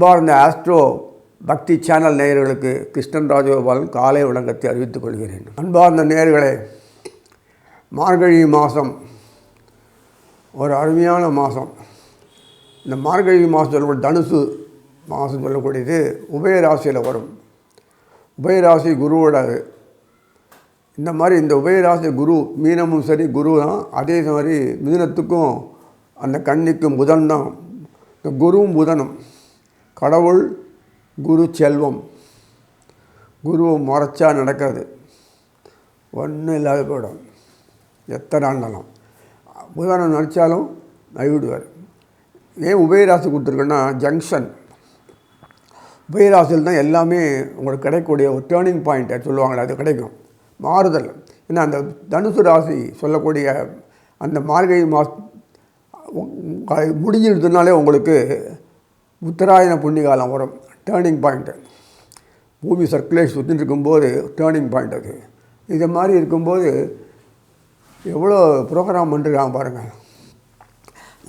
அன்பார்ந்த ஆஸ்ட்ரோ பக்தி சேனல் நேயர்களுக்கு கிருஷ்ணன் ராஜகோபாலன் காலை வணக்கத்தை அறிவித்துக் கொள்கிறேன். அன்பார்ந்த நேயர்களே மார்கழி மாதம் ஒரு அருமையான மாதம் இந்த மார்கழி மாதம் சொல்லக்கூடிய தனுசு மாதம் சொல்லக்கூடியது உபயராசியில் வரும். உபயராசி குருவோட இந்த மாதிரி இந்த உபயராசி குரு மீனமும் சரி குரு தான். அதே மாதிரி மீனத்துக்கும் அந்த கண்ணிக்கும் புதன் தான். இந்த குருவும் புதனும். கடவுள் குரு செல்வம். குருவை முறைச்சா நடக்காது ஒன்றும் இல்லாத போயிடும். எத்தனை ஆண்டாலும் உதாரணம் நினச்சாலும் நைவிடுவார். ஏன் உபயராசி கொடுத்துருக்கேன்னா ஜங்ஷன். உபயராசியில் தான் எல்லாமே உங்களுக்கு கிடைக்கக்கூடிய ஒரு டேர்னிங் பாயிண்ட்டை சொல்லுவாங்களே அது கிடைக்கும். மாறுதல். ஏன்னா அந்த தனுசு ராசி சொல்லக்கூடிய அந்த மார்கழி மாஸ் முடிஞ்சிருந்ததுனாலே உங்களுக்கு உத்தராயண புண்ணிய காலம் வரும். டேர்னிங் பாயிண்ட்டு பூமி சர்க்குலேஷன் சுற்றிட்டு இருக்கும்போது டேர்னிங் பாயிண்ட் அது. இது மாதிரி இருக்கும்போது எவ்வளோ ப்ரோக்ராம் பண்ணுறாங்க பாருங்கள்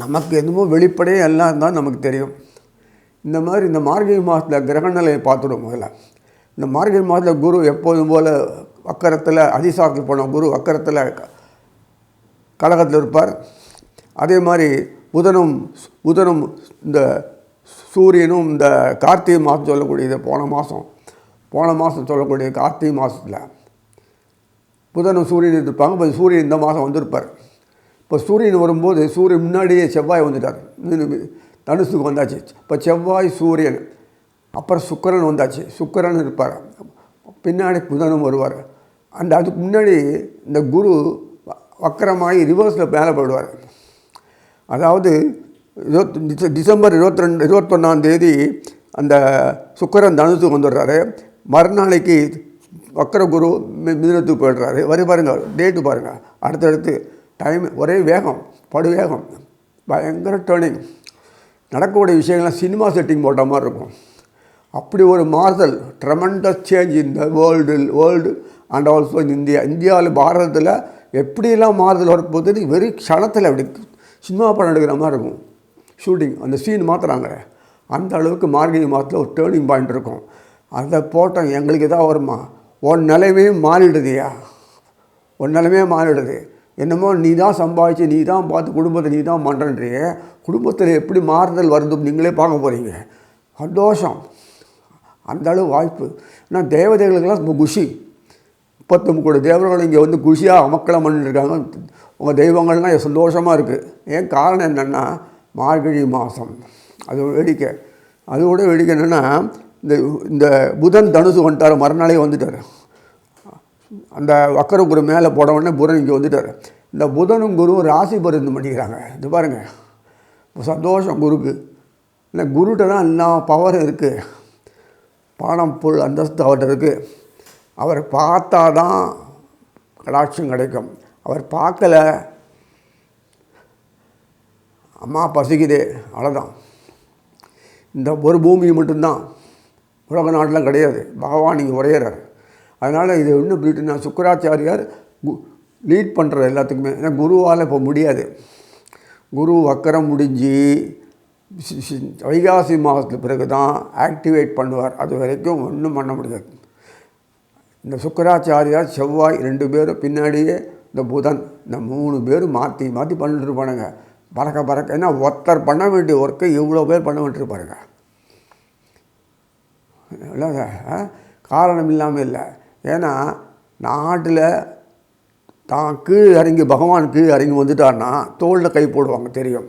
நமக்கு எதுவும் வெளிப்படையே எல்லாம் தான் நமக்கு தெரியும். இந்த மாதிரி இந்த மார்கழி மாதத்தில் கிரகநிலையை பார்த்துடும் முதல்ல. இந்த மார்கழி மாதத்தில் குரு எப்போதும் போல் வக்கரத்தில் அதிசாரத்தில் போன குரு வக்கரத்தில் கழகத்தில் இருப்பார். அதே மாதிரி புதனும் புதனும் இந்த சூரியனும் இந்த கார்த்திகை மாதம் சொல்லக்கூடியது போன மாதம். போன மாதம் சொல்லக்கூடிய கார்த்திகை மாதத்தில் புதனும் சூரியன் இருப்பாங்க இப்போ சூரியன் இந்த மாதம் வந்திருப்பார். இப்போ சூரியன் வரும்போது சூரியன் முன்னாடியே செவ்வாய் வந்துட்டார். தனுசுக்கு வந்தாச்சு. இப்போ செவ்வாய் சூரியன் அப்புறம் சுக்கரன் வந்தாச்சு. சுக்கரன் இருப்பார். பின்னாடி புதனும் வருவார். அந்த அதுக்கு முன்னாடி இந்த குரு வக்கரமாகி ரிவர்ஸில் மேலே போயிடுவார். அதாவது இருபத்தி டிசம்பர் இருபத்தி ரெண்டு இருபத்தொன்னாந்தேதி அந்த சுக்கரன் தனுசுக்கு வந்துடுறாரு. மறுநாளைக்கு வக்கர குரு மிதனத்துக்கு போயிடுறாரு. வரி பாருங்கள் டேட்டு பாருங்கள் அடுத்தடுத்து டைம் ஒரே வேகம் படுவேகம். பயங்கர டேர்னிங் நடக்கக்கூடிய விஷயங்கள்லாம் சினிமா செட்டிங் போட்ட மாதிரி இருக்கும். அப்படி ஒரு மாறுதல் ட்ரமண்டஸ் சேஞ்ச் இந்த world world and also in India இந்தியாவில் பாரதத்தில் எப்படியெல்லாம் மாறுதல் வரப்போகுது வெறும் க்ஷணத்தில் அப்படி சினிமா படம் எடுக்கிற மாதிரி இருக்கும். ஷூட்டிங் அந்த சீன் மாற்றுறாங்க அந்த அளவுக்கு மார்கழி மாதத்தில் ஒரு டேர்னிங் பாயிண்ட் இருக்கும். அதை போட்டோம் எங்களுக்கு எதாவது வருமா? உன் நிலைமையே மாறிடுதுயா உன் நிலைமையே மாறிடுது. என்னமோ நீ தான் சம்பாதிச்சு நீ தான் பார்த்து குடும்பத்தை நீ தான் பண்ணுறன்றியே குடும்பத்தில் எப்படி மாறுதல் வருது நீங்களே பார்க்க போகிறீங்க சந்தோஷம். அந்த அளவு வாய்ப்பு. ஏன்னா தேவதைகளுக்கெல்லாம் ரொம்ப குஷி. முப்பத்தொம்பது கூட தேவர்கள் இங்கே வந்து குஷியாக அமக்கலம் பண்ணிட்டுருக்காங்க உங்கள் தெய்வங்கள்லாம் சந்தோஷமாக இருக்குது ஏன் காரணம் என்னென்னா மார்கழி மாதம் அது வேடிக்கை. அதோட வேடிக்கை என்னென்னா இந்த இந்த புதன் தனுசு வந்துட்டார் மறுநாளே வந்துட்டார். அந்த வக்கர குரு மேலே போட உடனே புதன் இங்கே வந்துட்டார். இந்த புதனும் குருவும் ராசி பருந்து பண்ணிக்கிறாங்க. இது பாருங்கள் சந்தோஷம் குருக்கு. இல்லை குருகிட்ட தான் எல்லா பவரும் இருக்குது பானம் புல் அந்தஸ்து அவர்கிட்ட இருக்குது அவர் பார்த்தா தான் கடாட்சம் கிடைக்கும். அவர் பார்க்கல அம்மா பசிக்குதே அவ்வளோதான் இந்த ஒரு பூமி மட்டும்தான் உலக நாட்டெலாம் கிடையாது. பகவான் இங்கே உரையிறார் அதனால் இது இன்னும் இப்படின்னா சுக்கராச்சாரியார் கு லீட் பண்ணுற எல்லாத்துக்குமே. ஏன்னா குருவால் இப்போ முடியாது. குரு வக்கரம் முடிஞ்சு வைகாசி மாதத்துக்கு பிறகு தான் ஆக்டிவேட் பண்ணுவார். அது வரைக்கும் ஒன்றும் பண்ண முடியாது. இந்த சுக்கராச்சாரியார் செவ்வாய் ரெண்டு பேரும் பின்னாடியே இந்த புதன் இந்த மூணு பேரும் மாற்றி மாற்றி பண்ணிட்டு இருப்பானுங்க. பறக்க பறக்க ஏன்னா ஒருத்தர் பண்ண வேண்டிய ஒர்க்கை இவ்வளோ பேர் பண்ண வேண்டியிருப்பாருங்க இல்லை காரணம் இல்லாமல் இல்லை. ஏன்னா நாட்டில் தான் கீழ் இறங்கி பகவான் கீழ் இறங்கி வந்துட்டார்னா தோளில் கை போடுவாங்க தெரியும்.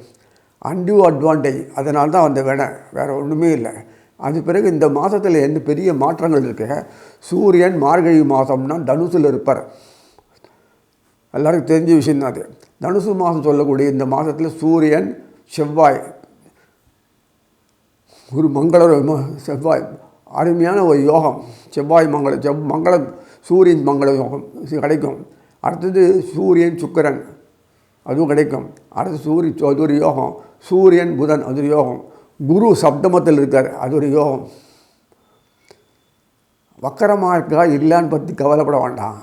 அன்டியூ அட்வான்டேஜ் அதனால தான் அந்த வினை. வேறு ஒன்றுமே இல்லை. அது பிறகு இந்த மாதத்தில் என்ன பெரிய மாற்றங்கள் இருக்கு? சூரியன் மார்கழி மாதம்னா தனுசில் இருப்பார். எல்லாருக்கும் தெரிஞ்ச விஷயம் தான் அது. தனுசு மாதம் சொல்லக்கூடிய இந்த மாதத்தில் சூரியன் செவ்வாய் குரு மங்கள செவ்வாய் அருமையான ஒரு யோகம். செவ்வாய் மங்கள செவ் மங்களம் சூரியன் மங்கள யோகம் கிடைக்கும். அடுத்தது சூரியன் சுக்கரன் அதுவும் கிடைக்கும். அடுத்து சூரிய அது ஒரு யோகம். சூரியன் புதன் அது ஒரு யோகம். குரு சப்தமத்தில் இருக்கார் அது ஒரு யோகம். வக்கரமாக இருக்கா இல்லைன்னு பற்றி கவலைப்பட வேண்டாம்.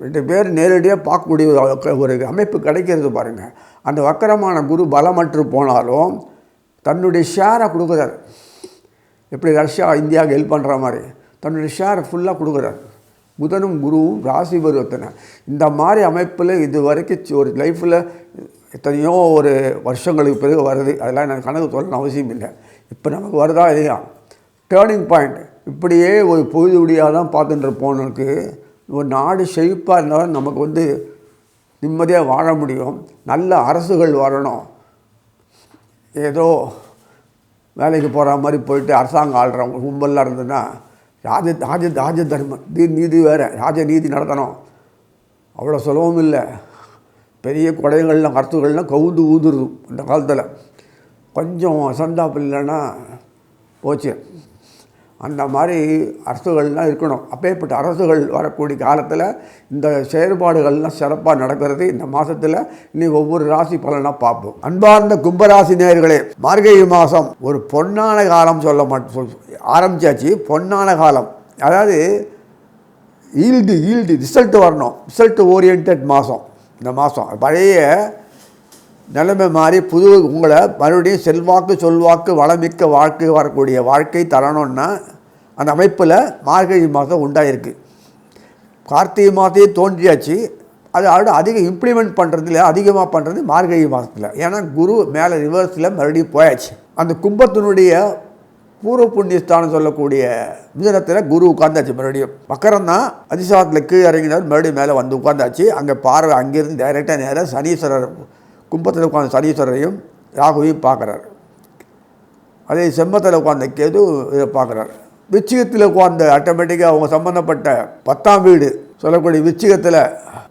ரெண்டு பேர் நேரடியாக பார்க்கக்கூடிய ஒரு- ஒரு அமைப்பு கிடைக்கிறது பாருங்கள் அந்த வக்கரமான குரு பலமற்று போனாலும் தன்னுடைய ஷேரை கொடுக்குறார். எப்படி ரஷ்யா இந்தியாவுக்கு ஹெல்ப் பண்ணுற மாதிரி. தன்னுடைய ஷேரை ஃபுல்லாக கொடுக்குறாரு. புதனும் குருவும் ராசி பருவத்தனை இந்த மாதிரி அமைப்பில் இது வரைக்கும் ஒரு லைஃப்பில் எத்தனையோ ஒரு வருஷங்களுக்கு பிறகு வருது. அதெல்லாம் நான் கணக்கு சொல்லணும் அவசியம் இல்லை. இப்போ நமக்கு வருதா இல்லையா? டேர்னிங் பாயிண்ட் இப்படியே ஒரு பொழுது விடியாக தான் பார்த்துட்டு போனதுக்கு ஒரு நாடு செழிப்பாக இருந்தாலும் நமக்கு வந்து நிம்மதியாக வாழ முடியும். நல்ல அரசுகள் வரணும். ஏதோ வேலைக்கு போகிற மாதிரி போயிட்டு அரசாங்கம் ஆள்றவங்க கும்பல்லாம் இருந்ததுன்னா ராஜ ராஜ ராஜ தர்மம். நீ நீதி வேறு. ராஜ நீதி நடத்தணும். அவ்வளோ சுலபம் இல்லை. பெரிய குடைகள்லாம் கருத்துக்கள்லாம் கவுந்து ஊதுருது இந்த காலத்தில். கொஞ்சம் அசந்தாப்பு இல்லைன்னா போச்சு. அந்த மாதிரி அரசுகள்லாம் இருக்கணும். அப்பேற்பட்ட அரசுகள் வரக்கூடிய காலத்தில் இந்த செயற்பாடுகள்லாம் சிறப்பாக நடக்கிறது. இந்த மாதத்தில் நீ ஒவ்வொரு ராசி பலனாக பார்ப்போம். அன்பார்ந்த கும்பராசி நேயர்களே மார்கழி மாதம் ஒரு பொன்னான காலம் சொல்ல மாட்டோம் ஆரம்பிச்சாச்சு. பொன்னான காலம். அதாவது ஈல்டு ஈல்டு ரிசல்ட் வரணும். ரிசல்ட் ஓரியன்ட் மாதம் இந்த மாதம் பழைய நிலைமை மாறி புது உங்களை மறுபடியும் செல்வாக்கு சொல்வாக்கு வளமிக்க வாழ்க்கை வரக்கூடிய வாழ்க்கை தரணும்னா அந்த அமைப்பில் மார்கழி மாதம் உண்டாயிருக்கு. கார்த்திகை மாதத்தையே தோன்றியாச்சு. அது அதோட அதிகம் இம்ப்ளிமெண்ட் பண்ணுறதுல அதிகமாக பண்ணுறது மார்கழி மாதத்தில். ஏன்னா குரு மேலே ரிவர்ஸில் மறுபடியும் போயாச்சு. அந்த கும்பத்தினுடைய பூர்வ புண்ணியஸ்தானம் சொல்லக்கூடிய மிதனத்தில் குரு உட்காந்தாச்சு மறுபடியும். மக்கரம் தான் அதிசாரத்தில் கீழே இறங்கினார் மறுபடியும் மேலே வந்து உட்காந்தாச்சு அங்கே பார்வை அங்கேருந்து டைரெக்டாக நேராக சனீஸ்வரர் கும்பத்தில் உட்காந்து சனீஸ்வரரையும் ராகுவையும் பார்க்குறாரு. அதே செம்மத்தில் உட்கார்ந்த கேது இதை பார்க்குறாரு. விச்சிகத்தில் உட்காந்த ஆட்டோமேட்டிக்காக அவங்க சம்மந்தப்பட்ட பத்தாம் வீடு சொல்லக்கூடிய விச்சிகத்தில்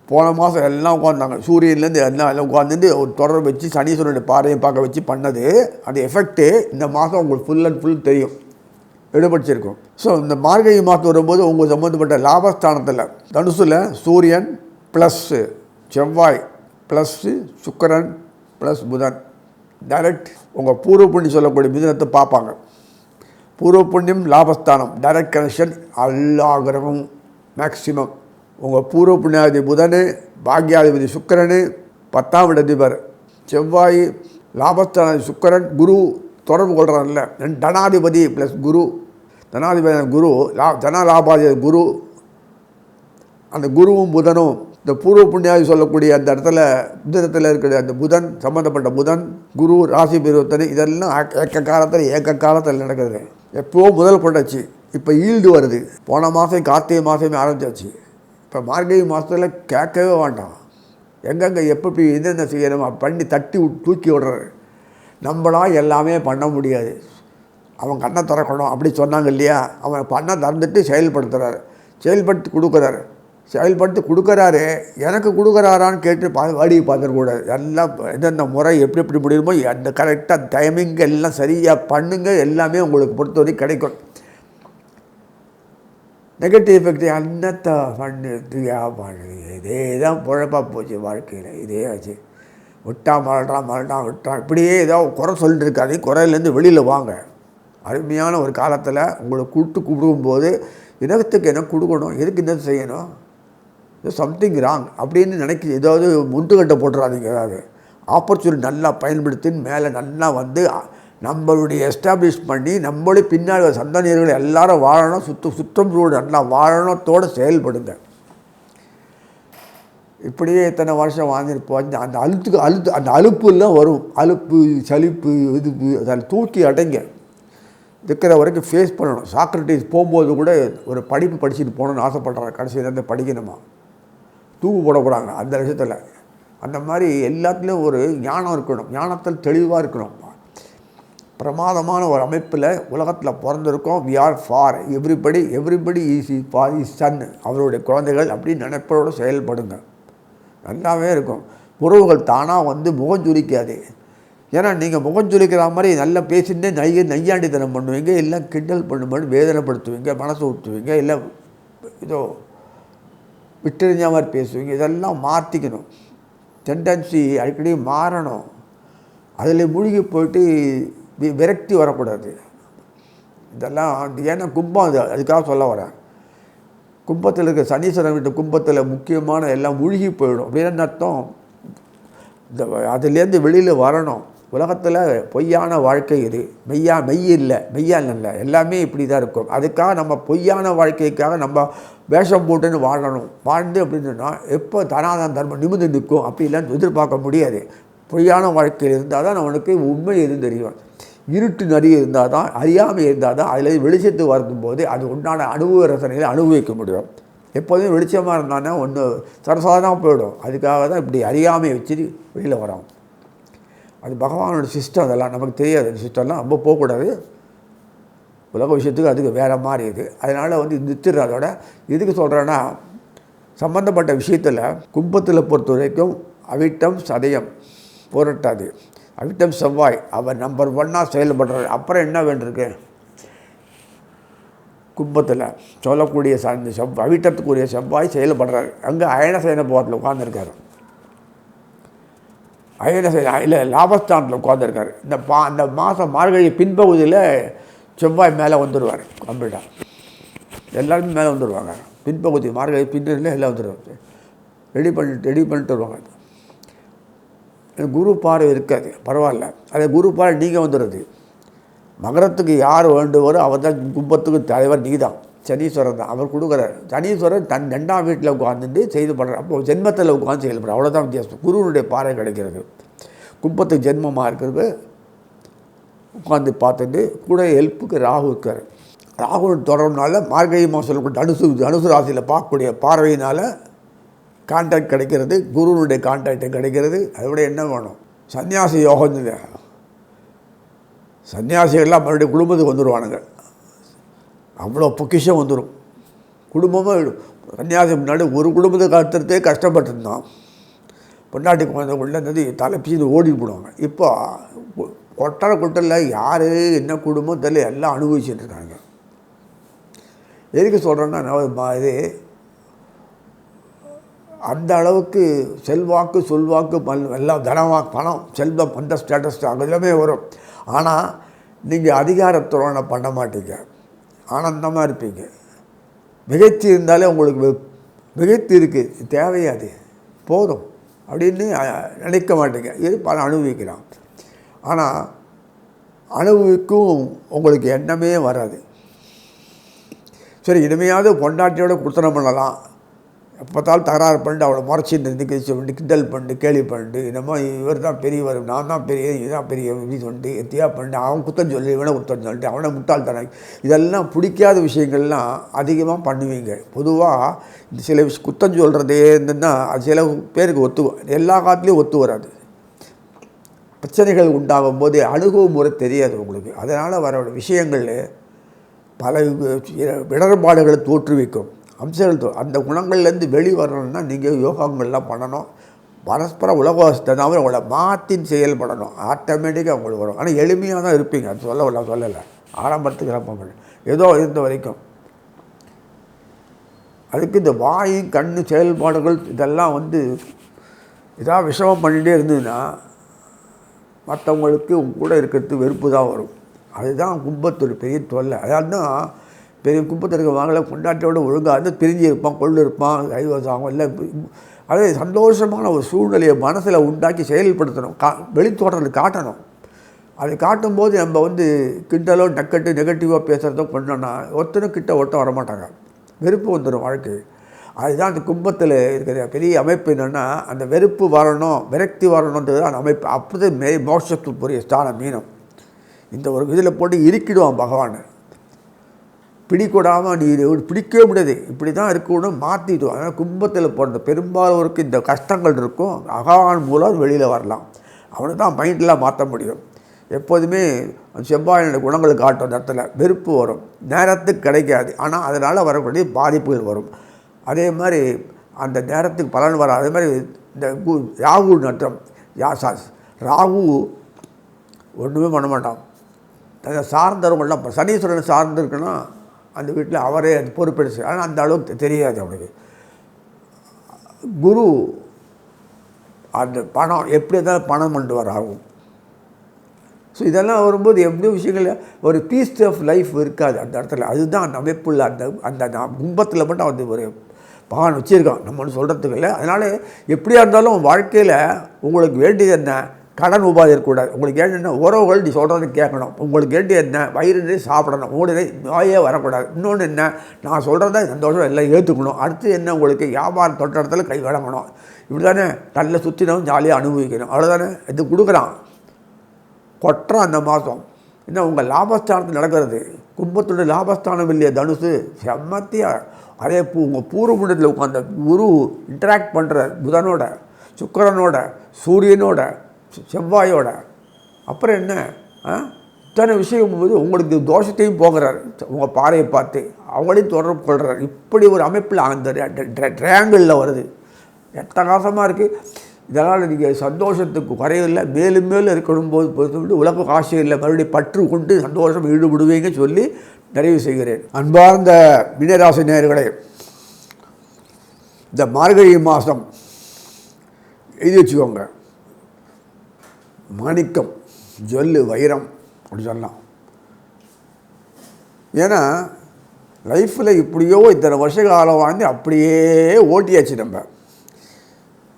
போன மாதம் எல்லாம் உட்காந்தாங்க சூரியன்லேருந்து எல்லாம் எல்லாம் உட்காந்துட்டு ஒரு தொடர் வச்சு சனீஸ்வரனுடைய பாறையை பார்க்க வச்சு பண்ணது. அந்த எஃபெக்ட்டு இந்த மாதம் உங்களுக்கு ஃபுல் அண்ட் ஃபுல் தெரியும். எடுபடிச்சிருக்கும் ஸோ இந்த மார்கழி மாதம் வரும்போது உங்கள் சம்மந்தப்பட்ட லாபஸ்தானத்தில் தனுசில் சூரியன் ப்ளஸ்ஸு செவ்வாய் ப்ளஸ்ஸு சுக்கரன் ப்ளஸ் புதன். டைரக்ட் உங்கள் பூர்வ புண்ணியம் சொல்லக்கூடிய மிதனத்தை பார்ப்பாங்க. பூர்வ புண்ணியம் லாபஸ்தானம். டைரக்ட் கனெக்ஷன் எல்லா கிரகமும் மேக்சிமம் உங்கள் பூர்வ புண்ணியாதிபதி புதனு பாக்யாதிபதி சுக்கரனு பத்தாம் இடதிபர் செவ்வாய் லாபஸ்தான சுக்கரன் குரு தொடர்பு கொள்கிறான்ல தனாதிபதி ப்ளஸ் குரு. தனாதிபதி குரு லா தன லாபாதிபதி குரு. அந்த குருவும் புதனும் இந்த பூர்வ புண்ணியாதி சொல்லக்கூடிய அந்த இடத்துல புதனத்தில் இருக்கிற அந்த புதன் சம்மந்தப்பட்ட புதன் குரு ராசி பருவத்தனை இதெல்லாம் ஏக்க- காலத்தில் ஏக்க காலத்தில் நடக்குது. எப்போவோ முதல் கொண்டாச்சு இப்போ ஈல்டு வருது. போன மாதம் கார்த்திகை மாதமே ஆரம்பிச்சாச்சு. இப்போ மார்கழி மாதத்தில் கேட்கவே வேண்டாம். எங்கெங்கே எப்படி என்னென்ன செய்யணும் பண்ணி தட்டி தூக்கி விடுறாரு நம்மளால் எல்லாமே பண்ண முடியாது. அவன் கண்ணை திறக்கணும். அப்படி சொன்னாங்க இல்லையா? அவன் பண்ணை திறந்துட்டு செயல்படுத்துகிறாரு செயல்படுத்தி கொடுக்குறாரு. செயல்படுத்தி கொடுக்குறாரு எனக்கு கொடுக்குறாரான்னு கேட்டு பா வாடி பார்த்துடக்கூடாது எல்லாம் எந்தெந்த முறை எப்படி எப்படி முடியுமோ அந்த கரெக்டாக டைமிங் எல்லாம் சரியாக பண்ணுங்க எல்லாமே உங்களுக்கு பொறுத்த வரைக்கும் கிடைக்கும். நெகட்டிவ் எஃபெக்ட் அன்னத்தை பண்ணுறது பண்ணுது இதே தான் பொழப்பாக போச்சு வாழ்க்கையில் இதே ஆச்சு. விட்டா மறட்டா மறட்டா விட்டா. இப்படியே ஏதோ குறை சொல்லிட்டு இருக்காது குறையிலேருந்து வெளியில் வாங்க. அருமையான ஒரு காலத்தில் உங்களை கூப்பிட்டு கூப்பிடும்போது இனத்துக்கு என்ன கொடுக்கணும் எதுக்கு என்ன செய்யணும்? சம்திங் ராங் அப்படின்னு நினைக்க ஏதாவது முட்டுக்கட்டை போட்டுறாதீங்க ஏதாவது. ஆப்பர்ச்சுனிட்டி நல்லா பயன்படுத்தி மேலே நல்லா வந்து நம்மளுடைய எஸ்டாப்ளிஷ் பண்ணி நம்மளே பின்னாடி சந்தனியர்கள் எல்லாரும் வாழணும் சுத்த சுத்தம் சூடு நல்லா வாழணத்தோடு செயல்படுங்க. இப்படியே இத்தனை வருஷம் வாழ்ந்துருப்போம் அந்த அந்த அழுத்துக்கு அழுத்து அந்த அழுப்புலாம் வரும். அலுப்பு சலிப்பு இதுப்பு அதில் தூக்கி அடைங்க. இருக்கிற வரைக்கும் ஃபேஸ் பண்ணணும். சாக்ரட்டிஸ் போகும்போது கூட ஒரு படிப்பு படிச்சுட்டு போகணும்னு ஆசைப்படுறாங்க. கடைசியில் இருந்து படிக்கணுமா? தூக்கு போடக்கூடாங்க அந்த விஷயத்தில். அந்த மாதிரி எல்லாத்துலேயும் ஒரு ஞானம் இருக்கணும். ஞானத்தில் தெளிவாக இருக்கணும். பிரமாதமான ஒரு அமைப்பில் உலகத்தில் பிறந்திருக்கோம். We are for everybody everybody is for is son அவருடைய குழந்தைகள் அப்படின்னு நினைப்போடு செயல்படுங்க. நல்லாவே இருக்கும். உறவுகள் தானாக வந்து முகம் சுளிக்காது ஏன்னா நீங்கள் முகம் சுளிக்கிற மாதிரி நல்லா பேசிட்டு நைய நையாண்டித்தனம் பண்ணுவீங்க இல்லை கிண்டல் பண்ணும்போது வேதனைப்படுத்துவீங்க மனசு ஊற்றுவீங்க இல்லை இதோ விட்டறிஞ்ச மாதிரி பேசுவீங்க இதெல்லாம் மாற்றிக்கணும் டெண்டன்சி அடிக்கடி மாறணும். அதில் மூழ்கி போயிட்டு வி- விரக்தி வரக்கூடாது. இதெல்லாம் ஏன்னா கும்பம் அது. அதுக்காக சொல்ல வரேன். கும்பத்தில் இருக்க சனீஸ்வரன் வீட்டு கும்பத்தில் முக்கியமான எல்லாம் மூழ்கி போயிடும். அப்படின்னு அர்த்தம்? இந்த அதுலேருந்து வெளியில் வரணும். உலகத்தில் பொய்யான வாழ்க்கை இது. மெய்யா மெய் இல்லை. மெய்யா இல்லை எல்லாமே இப்படி தான் இருக்கும். அதுக்காக நம்ம பொய்யான வாழ்க்கைக்காக நம்ம வேஷம் போட்டுன்னு வாழணும். வாழ்ந்து அப்படின்னு சொன்னால் எப்போ தனாதான் தர்மம் நிமிர்ந்து நிற்கும் அப்படிலாம் எதிர்பார்க்க முடியாது. பொய்யான வாழ்க்கையில் இருந்தால் தான் அவனுக்கு உண்மை எதுவும் தெரியும். இருட்டு நிறைய இருந்தால் தான் அறியாமை இருந்தால் தான் அதில் வெளிச்சத்து வரும்போது அது உண்டான அனுபவ ரசனைகளை அனுபவிக்க முடியும். எப்போதும் வெளிச்சமாக இருந்தானே ஒன்று சரசாதான் போயிடும். அதுக்காக தான் இப்படி அறியாமையை வச்சுட்டு வெளியில் வரோம் அது பகவானோட சிஸ்டம் அதெல்லாம் நமக்கு தெரியாது. அந்த சிஸ்டம்லாம் ரொம்ப போகக்கூடாது. உலக விஷயத்துக்கு அதுக்கு வேறு மாதிரி இது அதனால் வந்து நிறுத்திடுற அதோட. எதுக்கு சொல்கிறேன்னா சம்மந்தப்பட்ட விஷயத்தில் கும்பத்தில் பொறுத்த வரைக்கும் அவிட்டம் சதயம் போராட்டாது. அவிட்டம் செவ்வாய் அவர் நம்பர் ஒன்னாக செயல்படுறாரு. அப்புறம் என்ன வேண்டியிருக்கு? கும்பத்தில் சொல்லக்கூடிய சார்ந்த செவ் அவிட்டத்துக்குரிய செவ்வாய் செயல்படுறாரு. அங்கே அயனசேன போகத்தில் உட்காந்துருக்காரு அயனசேன இல்லை லாபஸ்தானத்தில் உட்காந்துருக்காரு இந்த பா அந்த மாதம் மார்கழி பின்பகுதியில் செவ்வாய் மேலே வந்துடுவார் கம்ப்ளீட்டாக எல்லாருமே மேலே வந்துடுவாங்க பின்பகுதி மார்கழி பின்னரில் எல்லாம் வந்துடுவாங்க ரெடி பண்ணிட்டு ரெடி பண்ணிட்டு வருவாங்க. குரு பார்வை இருக்காது பரவாயில்ல. அதே குரு பார்வை நீங்கள் வந்துடுறது மகரத்துக்கு யார் வேண்டுவாரோ அவர் தான் கும்பத்துக்கு தலைவர் நீ தான் சனீஸ்வரர் தான். அவர் கொடுக்குறார். சனீஸ்வரன் தன் ரெண்டாம் வீட்டில் உட்காந்துட்டு செய்து பண்ணுறார் அப்போ ஜென்மத்தில் உட்காந்து செயல்படுற அவ்வளோதான் வித்தியாசம். குருவனுடைய பாறை கிடைக்கிறது. கும்பத்துக்கு ஜென்மமாக இருக்கிறது. உட்காந்து பார்த்துட்டு கூட ஹெல்ப்புக்கு ராகு இருக்கார். ராகு தொடர்னால மார்கழி மாதம் கூட தனுசு தனுசு ராசியில் பார்க்கக்கூடிய பார்வையினால் கான்டாக்ட் கிடைக்கிறது. குருவனுடைய கான்டாக்ட் கிடைக்கிறது. அதை விட என்ன வேணும்? சன்னியாசி யோகம் சன்னியாசிகள்லாம் மறுபடியும் குடும்பத்துக்கு வந்துடுவானுங்க அவ்வளோ பொக்கிஷம் வந்துடும் குடும்பமாக சன்னியாசி முன்னாடி ஒரு குடும்பத்தை காத்துறதே கஷ்டப்பட்டுருந்தான். பொண்டாட்டி குழந்தை உள்ள இருந்தது தலை ஓடி போடுவாங்க. இப்போ கொட்டரை கொட்டலில் யார் என்ன குடும்பம் தெரியல எல்லாம் அனுபவிச்சுட்டு இருக்காங்க. எதுக்கு சொல்கிறேன்னா நான் இது அந்த அளவுக்கு செல்வாக்கு சொல்வாக்கு பல் எல்லாம் தனவா பணம் செல்வம் அந்த ஸ்டேட்டஸ் எல்லாமே வரும். ஆனால் நீங்கள் அதிகாரத்துறனை பண்ண மாட்டீங்க. ஆனந்தமாக இருப்பீங்க. மிகைத்து இருந்தாலே உங்களுக்கு மிகைத்து இருக்குது தேவையாது போதும். அப்படின்னு நினைக்க மாட்டேங்க. இது பல அனுபவிக்கிறான் ஆனால் அனுபவிக்கும் உங்களுக்கு எண்ணமே வராது. சரி இனிமையாவது பொண்டாட்டியோட குத்தனம் பண்ணலாம். எப்போத்தாலும் தகராறு பண்ணிட்டு அவளை முறைச்சி நிற்க சொல்லிட்டு கிண்டல் பண்ணிட்டு கேள்வி பண்ணிட்டு என்னமோ இவர் தான் பெரியவர் நான் தான் பெரிய இதுதான் பெரிய இப்படி சொல்லிட்டு எத்தியா பண்ணிட்டு அவன் குத்தம் சொல்லி இவனை குத்தம் சொல்லிட்டு அவனை முட்டாள்தனம் இதெல்லாம் பிடிக்காத விஷயங்கள்லாம் அதிகமாக பண்ணுவீங்க. பொதுவாக இந்த சில விஷயம் குத்தம் சொல்கிறதே என்னென்னா அது சில பேருக்கு ஒத்து எல்லா காலத்துலேயும் ஒத்து வராது. பிரச்சனைகள் உண்டாகும் போது அணுகுமுறை தெரியாது உங்களுக்கு. அதனால் வர விஷயங்கள் பல இடர்பாடுகளை தோற்றுவிக்கும். அம்சங்கள் அந்த குணங்கள்லேருந்து வெளிவரணும்னா நீங்கள் யோகாங்கள்லாம் பண்ணணும். பரஸ்பர உலகத்தை உங்களை மாற்றின் செயல்படணும் ஆட்டோமேட்டிக்காக உங்களுக்கு வரும். ஆனால் எளிமையாக தான் இருப்பீங்க. அது சொல்ல நான் சொல்லலை. ஆரம்பத்துக்கு ரொம்ப ஏதோ இருந்த வரைக்கும். அதுக்கு இந்த வாய் கண் செயல்பாடுகள் இதெல்லாம் வந்து இதாக விஷமம் பண்ணிகிட்டே இருந்ததுன்னா மற்றவங்களுக்கு உங்க கூட இருக்கிறது வெறுப்பு தான் வரும். அதுதான் கும்பத்தொரு பெரிய தொல்லை. அதாவது தான் பெரிய கும்பத்தில் இருக்க வாங்கல கொண்டாட்டியோட ஒழுங்காக இருந்து பிரிஞ்சு இருப்பான் கொள்ளு இருப்பான் கைவசம் இல்லை அதே சந்தோஷமான ஒரு சூழ்நிலையை மனசில் உண்டாக்கி செயல்படுத்தணும் கா வெளித்தோட்டத்தில் காட்டணும். அதை காட்டும்போது நம்ம வந்து கிண்டலோ டக்கட்டு நெகட்டிவாக பேசுகிறதோ பண்ணோன்னா ஒருத்தரும் கிட்ட ஒருத்தன் வரமாட்டாங்க. வெறுப்பு வந்துடும் வாழ்க்கை. அதுதான் அந்த கும்பத்தில் இருக்கிற பெரிய அமைப்பு என்னென்னா அந்த வெறுப்பு வரணும் விரக்தி வரணுன்றது அந்த அமைப்பு. அப்போது மே மோட்சத்துக்குரிய ஸ்தானம் மீனம். இந்த ஒரு இதில் போட்டு இருக்கிடுவான் பகவான். பிடிக்கூடாமல் நீ பிடிக்கவே முடியாது. இப்படி தான் இருக்கணும் மாற்றிடும் அதனால் கும்பத்தில் பிறந்த பெரும்பாலோருக்கு இந்த கஷ்டங்கள் இருக்கும். அகான் மூலம் வெளியில் வரலாம். அவனை தான் மைண்டெலாம் மாற்ற முடியும். எப்போதுமே செவ்வாயினுடைய குணங்கள் காட்டும் நேரத்தில் இடத்துல வெறுப்பு வரும். நேரத்துக்கு கிடைக்காது. ஆனால் அதனால் வரக்கூடிய பாதிப்புகள் வரும். அதே மாதிரி அந்த நேரத்துக்கு பலன் வர அதே மாதிரி இந்த ராகு நட்டம் யா சா ராகு ஒன்றுமே பண்ண மாட்டான். அதை சார்ந்தவங்களாம் இப்போ சனீஸ்வரன் சார்ந்து இருக்குன்னா அந்த வீட்டில் அவரே அது பொறுப்பெடுத்து ஆனால் அந்த அளவுக்கு தெரியாது அவனுக்கு குரு அந்த பணம் எப்படி இருந்தாலும் பணம் கொண்டு வர ஆகும் ஸோ இதெல்லாம் வரும்போது எப்படி விஷயங்கள் ஒரு பீஸ் ஆஃப் லைஃப் இருக்காது அந்த இடத்துல. அதுதான் அந்த அமைப்புள்ள அந்த அந்த கும்பத்தில் மட்டும் வந்து ஒரு பகவான் வச்சுருக்கான். நம்ம ஒன்று சொல்கிறதுக்கு இல்லை. அதனால் எப்படியா இருந்தாலும் வாழ்க்கையில் உங்களுக்கு வேண்டியது என்ன? கடன் உபாதை இருக்கக்கூடாது உங்களுக்கு என்னென்ன உறவுகள் நீ சொல்கிறது கேட்கணும். உங்களுக்கு வேண்டி என்ன? வயிறு நிறைய சாப்பிடணும். உங்களுக்கு நோயே வரக்கூடாது. இன்னொன்று என்ன? நான் சொல்கிறத சந்தோஷம் எல்லாம் ஏற்றுக்கணும் அடுத்து என்ன? உங்களுக்கு வியாபாரம் தொட்ட இடத்துல கை வழங்கணும். இப்படி தானே நல்ல சுற்றினவும் ஜாலியாக அனுபவிக்கணும். அவ்வளோதானே இது கொடுக்குறான். கொட்டுறான் அந்த மாதம் என்ன? உங்கள் லாபஸ்தானத்தில் நடக்கிறது. கும்பத்தோட லாபஸ்தானம் இல்லையா தனுசு. செம்மத்தியாக அதே பூ உங்கள் பூர்வமுடத்தில் உட்காந்த குரு இன்டராக்ட் பண்ணுற புதனோட சுக்கரனோட சூரியனோட. செவ்வாயோட. அப்புறம் என்ன? ஆ? இத்தனை விஷயம் போது உங்களுக்கு தோஷத்தையும் போகிறார். உங்கள் பாறையை பார்த்து அவங்களையும் தொடர்பு கொள்கிறார் இப்படி ஒரு அமைப்பில் அந்த ட்ரையாங்கிளில் வருது. எத்தகாசமாக இருக்குது இதனால் நீங்கள் சந்தோஷத்துக்கு குறையில்லை. மேலும் மேலும் இருக்கணும் போது பொறுத்து உலக ஆசை இல்லை மறுபடியும் பற்று கொண்டு சந்தோஷம் ஈடுபடுவீங்க சொல்லி நிறைவு செய்கிறேன். அன்பார்ந்த மீனராசி நேயர்களே இந்த மார்கழி மாதம் எழுதி வச்சுக்கோங்க. மாணிக்கம் ஜொல்லு வைரம் அப்படி சொல்லலாம். ஏன்னா லைஃப்பில் இப்படியோ இத்தனை வருஷ காலம் வாழ்ந்து அப்படியே ஓட்டியாச்சு நம்ம.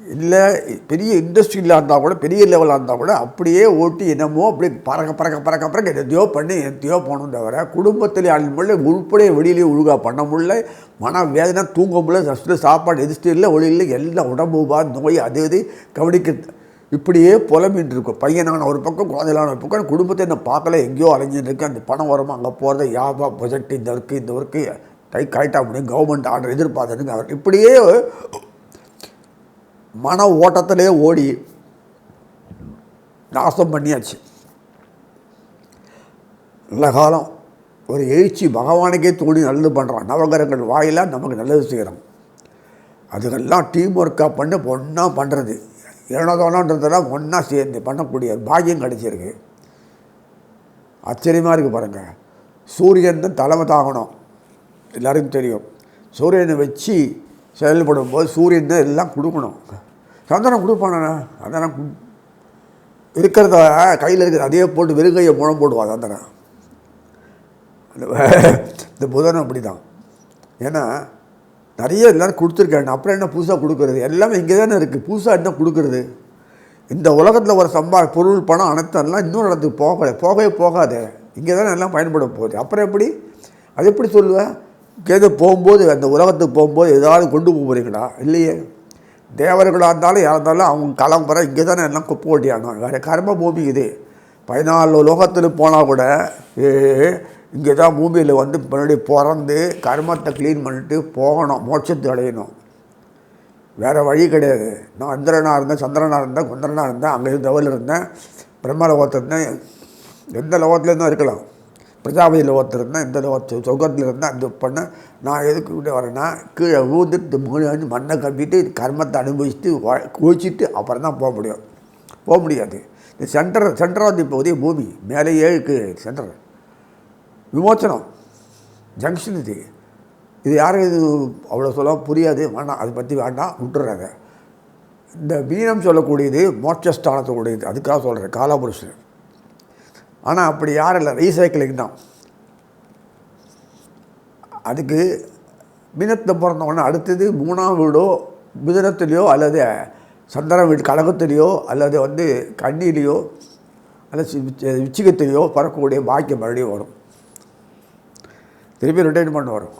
இல்லை பெரிய இண்டஸ்ட்ரியில் இருந்தால் கூட பெரிய லெவலாக இருந்தால் கூட அப்படியே ஓட்டி என்னமோ அப்படியே பறக்க பறக்க பறக்க பறக்க எதையோ பண்ணி எத்தையோ போகணும் தவிர குடும்பத்தில் அழில் முடியல உள்படைய வெளியிலேயே ஒழுங்கா பண்ண முடியல மன வேதனை தூங்க முடியல ஃபஸ்ட்டு சாப்பாடு எதிர்த்து இல்லை ஒளியில் எல்லாம் உடம்பு பா நோய் அது இது கவனிக்க இப்படியே புலம்பின்னு இருக்கும் பையனான ஒரு பக்கம் குழந்தையிலான ஒரு பக்கம் குடும்பத்தை நான் பார்க்கல எங்கேயோ அலைஞ்சிட்டு இருக்கு அந்த பணம் வரமா அங்கே போகிறத யாபா ப்ரொஜெக்ட் இந்த ஒர்க்கு இந்த ஒர்க்கு கை காய்ட்டா முடியும் கவர்மெண்ட் ஆர்டர் எதிர்பார்த்துருங்க அவர் இப்படியே மன ஓட்டத்திலே ஓடி நாசம் பண்ணியாச்சு. நல்ல காலம். ஒரு எழுச்சி பகவானுக்கே தோணி நல்லது பண்ணுறான் நவகிரகங்கள் வாயிலாக நமக்கு நல்லது செய்கிறோம் அதுக்கெல்லாம் டீம் ஒர்க்காக பண்ண ஒன்றா பண்ணுறது இரணதோனன்றதெல்லாம் ஒன்றா சேர்ந்து பண்ணக்கூடிய பாக்கியம் கிடச்சிருக்கு. ஆச்சரியமாக இருக்குது பாருங்கள் சூரியன் தான் தலைமை தாகணும் எல்லாருக்கும் தெரியும். சூரியனை வச்சு செயல்படும் போது சூரியன் தான் எல்லாம் கொடுக்கணும். சந்தனம் கொடுப்பானா? சந்தனம் இருக்கிறத கையில் இருக்கிற அதே போட்டு வெறுங்கையை முழம் போடுவான் சந்தனம் அந்த இந்த புதனும் அப்படி தான் ஏன்னா நிறைய எல்லாரும் கொடுத்துருக்காங்க. அப்புறம் என்ன புதுசாக கொடுக்குறது? எல்லாமே இங்கே தானே இருக்குது புதுசாக என்ன கொடுக்குறது? இந்த உலகத்தில் ஒரு சம்பா பொருள் பணம் அனைத்தெல்லாம் இன்னொரு இடத்துக்கு போகலை. போகவே போகாது. இங்கே தானே எல்லாம் பயன்பட போகுது. அப்புறம் எப்படி? அது எப்படி சொல்லுவேன் கேது போகும்போது அந்த உலகத்துக்கு போகும்போது ஏதாவது கொண்டு போக போகிறீங்களா இல்லையே. தேவர்களாக இருந்தாலும் யாராக இருந்தாலும் அவங்க கிளம்புற இங்கே தானே எல்லாம் குப்பை ஓட்டியானோம் வேறு கர்ம பூமி இது. பதினாலு லோகத்தில் போனால் கூட ஏ இங்கே தான் பூமியில் வந்து மறுபடியும் பிறந்து கர்மத்தை க்ளீன் பண்ணிட்டு போகணும் மோட்சத்தை அடையணும். வேறு வழி கிடையாது. நான் இந்திரனாக இருந்தேன் சந்திரனாக இருந்தேன் குந்திரனாக இருந்தேன் அங்கே தவல் இருந்தேன் பிரம்ம லோகத்தில் இருந்தேன் எந்த லோகத்துலேருந்தும் இருக்கலாம். பிரஜாபதி லோகத்தில் இருந்தேன் இந்த லோகத்து சொர்க்கத்தில் இருந்தேன் அந்த பண்ண நான் எதுக்கு கிட்ட வரேன்னா கீழே ஊந்துட்டு மூணு அஞ்சு மண்ணை கட்டிட்டு கர்மத்தை அனுபவிச்சுட்டு வா- குளிச்சுட்டு அப்புறம் தான் போக முடியும். போக முடியாது. இந்த சென்டர் சென்டராக வந்து இப்போ பூமி. மேலே ஏழு கீழே சென்டர். விமோச்சனம். ஜங்ஷன் இது. இது யாரும் இது? அவ்வளோ சொல்ல புரியாது. வேண்டாம் அதை பற்றி வேண்டாம் விட்டுறாங்க. இந்த மீனம் சொல்லக்கூடியது மோட்சஸ்தானத்துக்கூடியது. அதுக்காக சொல்கிறேன் காலபுருஷன். ஆனால் அப்படி யாரும் இல்லை ரீசைக்கிளிங் தான். அதுக்கு மீனத்தில் பிறந்தவொடனே அடுத்தது மூணாம் வீடோ மிதனத்துலேயோ அல்லது சந்திரன் வீடு கழகத்துலேயோ அல்லது வந்து கண்ணிலேயோ அல்லது சி- விச்சிகத்திலேயோ பறக்கக்கூடிய பாக்கியம் மறுபடியும் வரும். திருப்பி ரிட்டைர்மெண்ட் வரும்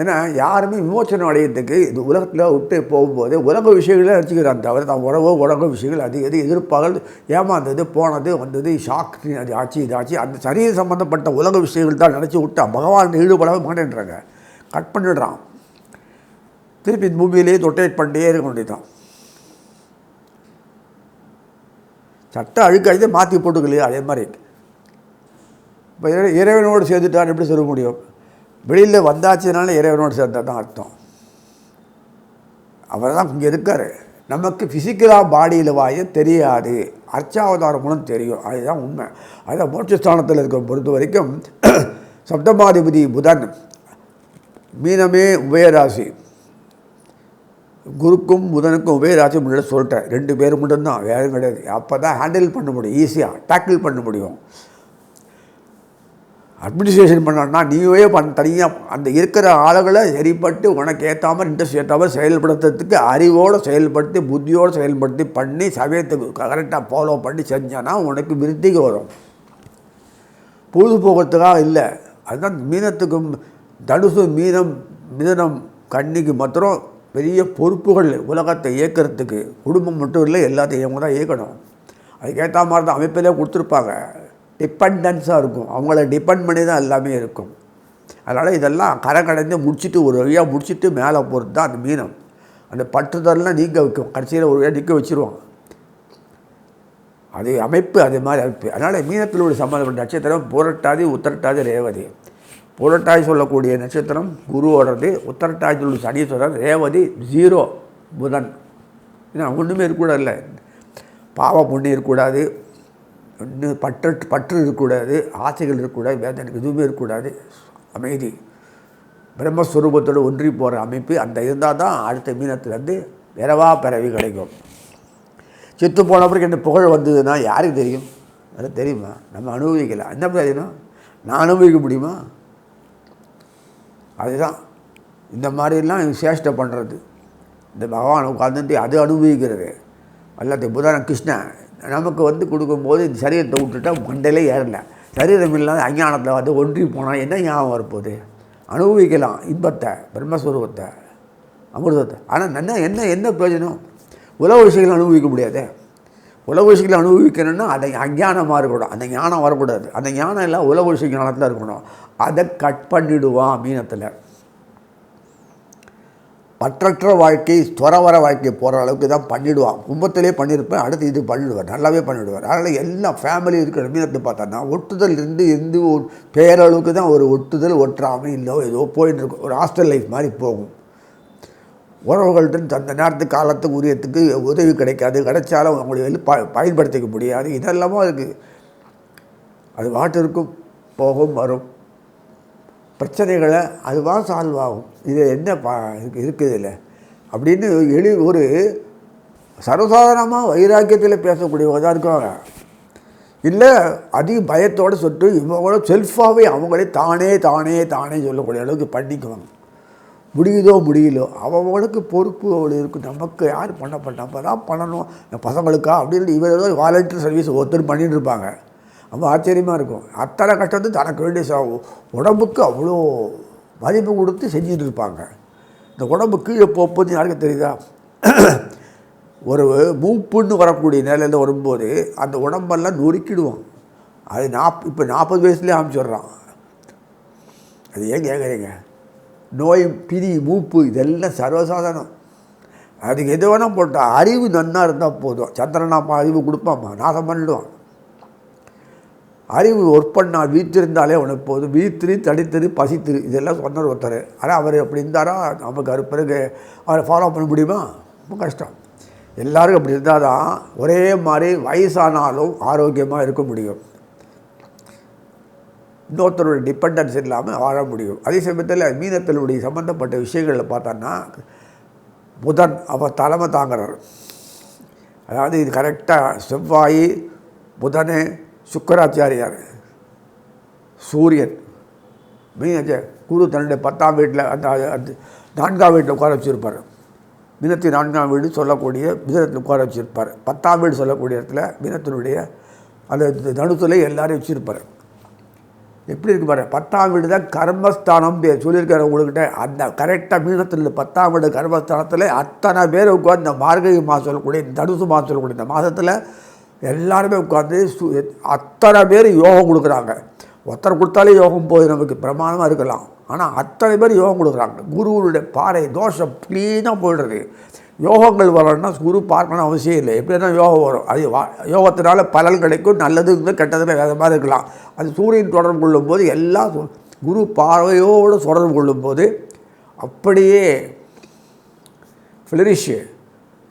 ஏன்னா யாருமே விமோச்சனம் அடையிறதுக்கு இந்த உலகத்தில் விட்டு போகும்போது உலக விஷயங்களே நினச்சிக்கிறான் தவிர தான் உறவோ உலக விஷயங்கள் அது எது எதிர்ப்பாக ஏமாந்தது போனது வந்தது ஷாக் அது ஆச்சு இது ஆச்சு. அந்த சரீர சம்மந்தப்பட்ட உலக விஷயங்கள் தான் நினச்சி விட்டா பகவான் ஈடுபடவே மாட்டேன்றாங்க. கட் பண்ணிடுறான். திருப்பி பூமியிலேயே ரொட்டேட் பண்ணிட்டே இருக்க வேண்டியதுதான். சட்டை அழுக்காய்தே மாற்றி போட்டுக்கலையா அதே மாதிரி. இப்போ இறைவனோடு சேர்ந்துட்டான்னு எப்படி சொல்ல முடியும்? வெளியில் வந்தாச்சுனால இறைவனோடு சேர்ந்தா தான் அர்த்தம். அவர் தான் இங்கே இருக்கார். நமக்கு ஃபிசிக்கலாக பாடியில் வாய தெரியாது. அர்ச்சாவதாரம் மூலம் தெரியும். அதுதான் உண்மை. அதுதான் மோட்சஸ்தானத்தில் இருக்கிற பொறுத்த வரைக்கும் சப்தமாதிபதி புதன் மீனமே உபயராசி. குருக்கும் புதனுக்கும் உபயராசி முன்னாடி சொல்லிட்டேன். ரெண்டு பேர் மட்டும்தான் வேறு கிடையாது. அப்போ தான் ஹேண்டில் பண்ண முடியும். ஈஸியாக டேக்கிள் பண்ண முடியும். அட்மினிஸ்ட்ரேஷன் பண்ணோன்னா நீயே பண் தனியாக அந்த இருக்கிற ஆளுகளை சரிப்பட்டு உனக்கு ஏற்ற மாதிரி இன்ட்ரெஸ்ட் ஏற்றாமல் செயல்படுத்துறதுக்கு அறிவோடு செயல்படுத்தி புத்தியோடு செயல்படுத்தி பண்ணி சமயத்துக்கு கரெக்டாக ஃபாலோ பண்ணி செஞ்சானா உனக்கு விருத்திக்கு வரும். பொழுதுபோக்குறதுக்காக இல்லை. அதுதான் மீனத்துக்கும் தனுசு மீனம் மிதனம் கண்ணிக்கு மாத்திரம் பெரிய பொறுப்புகள் உலகத்தை இயக்கிறதுக்கு குடும்பம் மட்டும் இல்லை எல்லாத்தையும் இவங்க தான் இயக்கணும் அதுக்கேற்ற மாதிரி தான் அமைப்பிலே கொடுத்துருப்பாங்க. டிபெண்டன்ஸாக இருக்கும். அவங்கள டிபெண்ட் பண்ணி தான் எல்லாமே இருக்கும். அதனால் இதெல்லாம் கரை கடைந்து முடிச்சுட்டு ஒரு வழியாக முடிச்சுட்டு மேலே போகிறது தான் அந்த மீனம். அந்த பற்றுதல்லாம் நீக்க வைக்கும் கடைசியில் ஒரு வழியாக நிற்க வச்சுருவோம் அது அமைப்பு அது மாதிரி அமைப்பு. அதனால் மீனத்தில் உள்ள சம்மந்தப்பட்ட நட்சத்திரம் புரட்டாதி உத்தரட்டாதி ரேவதி. புரட்டாதி சொல்லக்கூடிய நட்சத்திரம் குருவோடது உத்தரட்டாதி உள்ள சனீஸ்வரன் ரேவதி ஜீரோ புதன். ஏன்னா ஒன்றுமே இருக்கக்கூடாதுல்ல பாவ புண்ணியம் இருக்கக்கூடாது. பற்று பற்று இருக்கக்கூடாது ஆசைகள் இருக்கக்கூடாது வேதனை எதுவுமே இருக்கக்கூடாது. அமைதி. பிரம்மஸ்வரூபத்தோடு ஒன்றி போகிற அமைப்பு அந்த இருந்தால் தான் அடுத்த மீனத்துலேருந்து விரவா பிறவி கிடைக்கும். செத்து போன பிறகு என்ன புகழ் வந்ததுன்னா யாருக்கு தெரியும்? அது தெரியுமா? நம்ம அனுபவிக்கலாம். என்ன பிரயோஜனம் நான் அனுபவிக்க முடியுமா? அதுதான். இந்த மாதிரிலாம் சேஷ்டை பண்ணுறது இந்த பகவான் உட்காந்துட்டு அது அனுபவிக்கிறது. எல்லாத்தையும் புதன கிருஷ்ணன் நமக்கு வந்து கொடுக்கும்போது இந்த சரீரத்தை விட்டுட்டா மண்டலே ஏறல. சரீரம் இல்லாத அஞ்ஞானத்தில் வந்து ஒன்றி போனால் என்ன ஞாபகம் வரப்போகுது? அனுபவிக்கலாம் இன்பத்தை பிரம்மஸ்வரூபத்தை அமிர்தத்தை. ஆனால் என்ன என்ன என்ன பிரயோஜனம்? உலக விஷயங்களை அனுபவிக்க முடியாது. உலக விஷயங்களை அனுபவிக்கணும்னா அதை அஞ்ஞானமாக இருக்கணும். அந்த ஞானம் வரக்கூடாது. அந்த ஞானம் எல்லாம் உலக விஷய ஞானத்தில் இருக்கணும். அதை கட் பண்ணிவிடுவான் மீனத்தில். பற்றற்ற வாழ்க்கை துறவர வாழ்க்கை போகிற அளவுக்கு தான் பண்ணிவிடுவான் கும்பத்திலே பண்ணியிருப்பேன் அடுத்து இது பண்ணிடுவார். நல்லாவே பண்ணிவிடுவார் அதனால் எல்லா ஃபேமிலி இருக்கிற மீனத்தை பார்த்தோன்னா ஒட்டுதல் இருந்து இருந்து ஒரு பேரளவுக்கு தான் ஒரு ஒட்டுதல் ஒற்றாமை இல்லை ஏதோ போயின்னு இருக்கும். ஒரு ஹாஸ்டல் லைஃப் மாதிரி போகும். உறவுகள்கிட்ட அந்த நேரத்துக்கு காலத்துக்கு உரியத்துக்கு உதவி கிடைக்காது. கிடைச்சாலும் அவங்களை வெளி ப பயன்படுத்திக்க முடியாது. இதெல்லாமும் அதுக்கு அது வாட்டு இருக்கும் போகும் வரும். பிரச்சனைகளை அதுவாக சால்வ் ஆகும். இது என்ன பா இருக்குது இல்லை அப்படின்னு எளி ஒரு சர்வசாதாரணமாக வைராக்கியத்தில் பேசக்கூடியவங்க தான் இருக்காங்க. இல்லை அதிக பயத்தோடு சொட்டு இவங்களோட செல்ஃபாகவே அவங்களே தானே தானே தானே சொல்லக்கூடிய அளவுக்கு பண்ணிக்குவாங்க. முடியுதோ முடியலோ அவங்களுக்கு பொறுப்பு அவள் இருக்குது நமக்கு யார் பண்ணப்பட்ட நம்ம தான் பண்ணணும். பசங்களுக்கா? அப்படின்னு இவர் ஏதோ வாலண்டியர் சர்வீஸ் ஒருத்தர் பண்ணிட்டு இருப்பாங்க. ரொம்ப ஆச்சரியமாக இருக்கும். அத்தனை கஷ்டத்தை தனக்கு வேண்டிய ச உடம்புக்கு அவ்வளோ மதிப்பு கொடுத்து செஞ்சுட்டு இருப்பாங்க இந்த உடம்புக்கு எப்போ போப்போது யாருக்கு தெரியுதா? ஒரு மூப்புன்னு வரக்கூடிய நிலையில் வரும்போது அந்த உடம்பெல்லாம் நொறுக்கிடுவோம் அது நாப் இப்போ நாற்பது வயசுலேயே அமைச்சிடுறான் அது ஏன் கேட்குறீங்க நோய் பிரி மூப்பு இதெல்லாம் சர்வசாதாரணம். அதுக்கு எது வேணால் போட்டால் அறிவு நன்னாக இருந்தால் போதும். சந்திரனாப்பா அறிவு கொடுப்பாம்மா நாசம் பண்ணிடுவான். அறிவு ஒர்க் பண்ணால் வீத்திருந்தாலே உனக்கு போதும் வீத்திரு தடித்திரு பசித்திரு. இதெல்லாம் சொன்னார் ஒருத்தர். ஆனால் அவர் அப்படி இருந்தாரா? நமக்கு அது பிறகு அவரை ஃபாலோ பண்ண முடியுமா? ரொம்ப கஷ்டம். எல்லாரும் அப்படி இருந்தால் தான் ஒரே மாதிரி வயசானாலும் ஆரோக்கியமாக இருக்க முடியும். இன்னொருத்தரோட டிபெண்டன்ஸ் இல்லாமல் வாழ முடியும். அதே சமயத்தில் மீனத்தினுடைய சம்மந்தப்பட்ட விஷயங்களில் பார்த்தோன்னா புதன் அவர் தலைமை தாங்குறார். அதாவது இது கரெக்டாக செவ்வாய் புதனு சுக்கராச்சாரியார் சூரியன் மீனச்ச குரு தன்னுடைய பத்தாம் வீட்டில் அந்த நான்காம் வீட்டில் உட்கார வச்சுருப்பார். மீனத்தின் நான்காம் வீடு சொல்லக்கூடிய மிதனத்தில் உட்கார வச்சுருப்பார். பத்தாம் வீடு சொல்லக்கூடிய இடத்துல மீனத்தினுடைய அந்த நடுத்துல எல்லாரையும் வச்சுருப்பார். எப்படி இருக்கு பாரு பத்தாம் வீடு தான் கர்மஸ்தானம் பேர் சொல்லியிருக்காரு உங்கள்கிட்ட அந்த கரெக்டாக மீனத்தில் பத்தாம் வீடு கர்மஸ்தானத்தில் அத்தனை பேர் உட்காந்து இந்த மார்கழி மாதம் சொல்லக்கூடிய இந்த தனுசு மாதம் சொல்லக்கூடிய இந்த மாதத்தில் எல்லாருமே உட்காந்து அத்தனை பேர் யோகம் கொடுக்குறாங்க. ஒருத்தர் கொடுத்தாலே யோகம் போய் நமக்கு பிரமாணமாக இருக்கலாம். ஆனால் அத்தனை பேர் யோகம் கொடுக்குறாங்க. குருவுடைய பாறை தோஷம் க்ளீனாக போயிடுறது யோகங்கள் வரணும்னா குரு பார்க்கணும் அவசியம் இல்லை. எப்படின்னா யோகம் வரும். அது வா யோகத்தினால பலன் கிடைக்கும். நல்லது கெட்டதுல வேறு மாதிரி இருக்கலாம். அது சூரியன் தொடர்பு கொள்ளும்போது எல்லாம் சு- குரு பார்வையோடு தொடர்பு கொள்ளும்போது அப்படியே ஃபிளரிஷு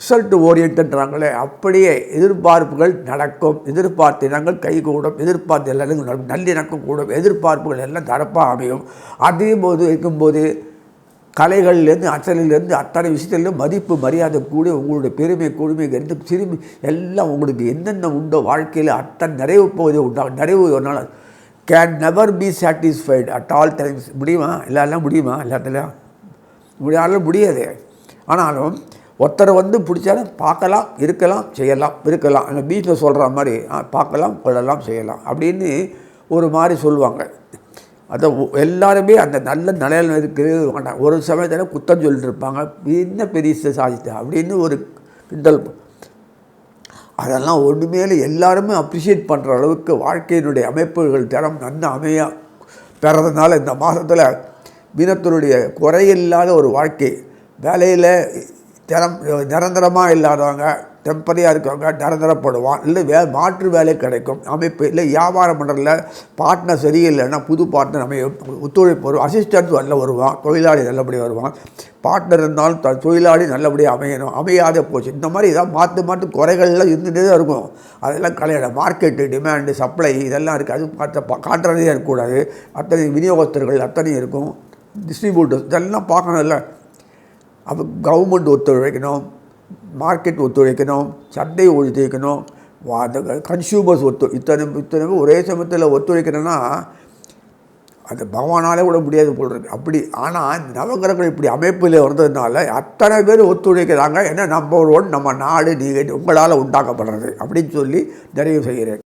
ரிசல்ட் ஓரியன்ட்ன்றாங்களே அப்படியே எதிர்பார்ப்புகள் நடக்கும் எதிர்பார்த்த இனங்கள் கைகூடும் எதிர்பார்த்த எல்லாரும் நடக்கும். நல்லிணக்கம் கூடும் எதிர்பார்ப்புகள் எல்லாம் தரப்பாக அமையும். அதே போது இருக்கும்போது கலைகள்லேருந்து அச்சலிலேருந்து அத்தனை விஷயத்துலேருந்து மதிப்பு மரியாதை கூடி உங்களுடைய பெருமை கொடுமை திரும்பி எல்லாம் உங்களுக்கு என்னென்ன உண்டோ வாழ்க்கையில் அத்தனை நிறைவு போகுது உண்டாகும் நிறைவு ஒன்றால் நாள் can never be satisfied at all times முடியுமா? எல்லாரெல்லாம் முடியுமா? எல்லாத்துலையும். முடியாலும் முடியாது. ஆனாலும் ஒருத்தரை வந்து பிடிச்சாலும் பார்க்கலாம் இருக்கலாம் செய்யலாம் இருக்கலாம். அந்த பீச்சில் சொல்கிற மாதிரி பார்க்கலாம் கொள்ளலாம் செய்யலாம் அப்படின்னு ஒரு மாதிரி சொல்லுவாங்க. அதை எல்லாருமே அந்த நல்ல நிலையில் இருக்கவே மாட்டாங்க ஒரு சமயத்தில் குத்தம் சொல்லிட்டு இருப்பாங்க. என்ன பெரிய சாதித்த? அப்படின்னு ஒரு கிண்டல். அதெல்லாம் ஒன்றுமே இல்லை. எல்லாருமே அப்ரிஷியேட் பண்ணுற அளவுக்கு வாழ்க்கையினுடைய அமைப்புகள் திறம் நல்ல அமையாக பெறதுனால இந்த மாதத்தில் மீனத்தினுடைய குறையில்லாத ஒரு வாழ்க்கை. வேலையில் திறம் நிரந்தரமாக இல்லாதவங்க டெம்பரரியாக இருக்கவங்க நிரந்தரப்படுவான். இல்லை வே மாற்று வேலை கிடைக்கும். அமைப்பு இல்லை வியாபாரம் பண்ணுறதுல பார்ட்னர் சரியில்லைன்னா புது பார்ட்னர் நம்ம ஒத்துழைப்பு வரும். அசிஸ்டன்ட் நல்ல வருவான். தொழிலாளி நல்லபடியாக வருவான். பார்ட்னர் இருந்தாலும் த- தொழிலாளி நல்லபடியாக அமையணும். அமையாத போச்சு. இந்த மாதிரி ஏதாவது மாற்று மாற்று குறைகள்லாம் இருந்துகிட்டே தான் இருக்கும். அதெல்லாம் கலையிட மார்க்கெட்டு டிமாண்டு சப்ளை இதெல்லாம் இருக்குது அது பார்த்த காட்டுறதே இருக்கக்கூடாது. அத்தனை விநியோகஸ்தர்கள் அத்தனையும் இருக்கும். டிஸ்ட்ரிபியூட்டர்ஸ் இதெல்லாம் பார்க்கணும். இல்லை அப்போ கவர்மெண்ட் ஒத்துழைக்கணும் மார்க்கெட் ஒத்துழைக்கணும் சந்தை ஒத்துழைக்கணும் அந்த கன்சியூமர்ஸ் ஒத்து இத்தனை இத்தனை ஒரே சமயத்தில் ஒத்துழைக்கணும்னா அது பகவானாலே கூட முடியாது போல் இருக்கு அப்படி ஆனால் நவகிரகங்கள் இப்படி அமைப்பில் வந்ததுனால அத்தனை பேர் ஒத்துழைக்கிறாங்க ஏன்னா நம்பர் ஒன் நம்ம நாடு நீங்கள் உங்களால் உண்டாக்கப்படுறது அப்படின்னு சொல்லி நிறைவு செய்கிறேன்